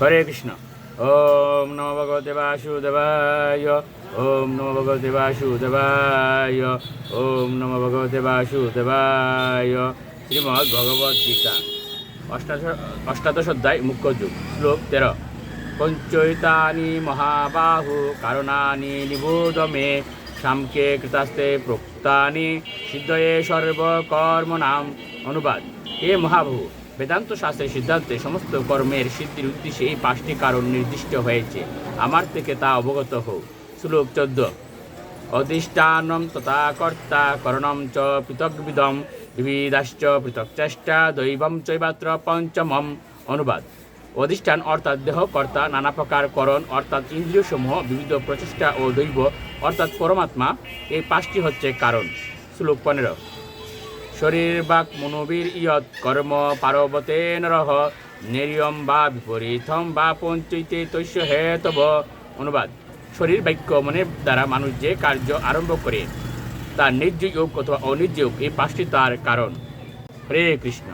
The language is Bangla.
হরে কৃষ্ণ। ওম নম ভগবতে বাসুদেবায় ওম নম ভগবতে বাসুদেবায় ওম নম ভগবতে বাসুদেবায় শ্রীমদ্ ভগবদ গীতা। অষ্টাদশ অষ্টাদশ অধ্যায়, মুখ্য যুগ, শ্লোক তেরো। পঞ্চৈতানি মহাবাহু কারণানি নিবোধ মে সামকে কৃতাস্তে প্রোক্তানি সিদ্ধয়ে সর্বকর্মনাম অনুবাদ। এ মহাবাহু বেদান্ত শাস্ত্রের সিদ্ধান্তে সমস্ত কর্মের সিদ্ধির উদ্দেশ্যে এই পাঁচটি কারণ নির্দিষ্ট হয়েছে। আমার থেকে তা অবগত হোক শ্লোক চোদ্দ। অধিষ্ঠানম তথা কর্তা করণম চ পৃথগ্বিদম বিবিধাশ্চ পৃথক চেষ্টা দৈবম চৈবাত্র পঞ্চমম। অনুবাদ। অধিষ্ঠান অর্থাৎ দেহ, কর্তা, নানা প্রকার করণ অর্থাৎ ইন্দ্রিয় সমূহ বিবিধ প্রচেষ্টা ও দৈব অর্থাৎ পরমাত্মা, এই পাঁচটি হচ্ছে কারণ। শ্লোক পনেরো। শরীর বাক মনোবীর ইয়ত কর্ম পার্বতে নরহ, নিরিয়ম বা বিপরীতম বা পঞ্চৈতে তৈশ্য হেতব অনুবাদ, শরীর বাক্য মনে দ্বারা মানুষ যে কার্য আরম্ভ করে, তার নির্যোগ অথবা অনির্যোগ এই পাঁচটি তার কারণ। হরে কৃষ্ণ।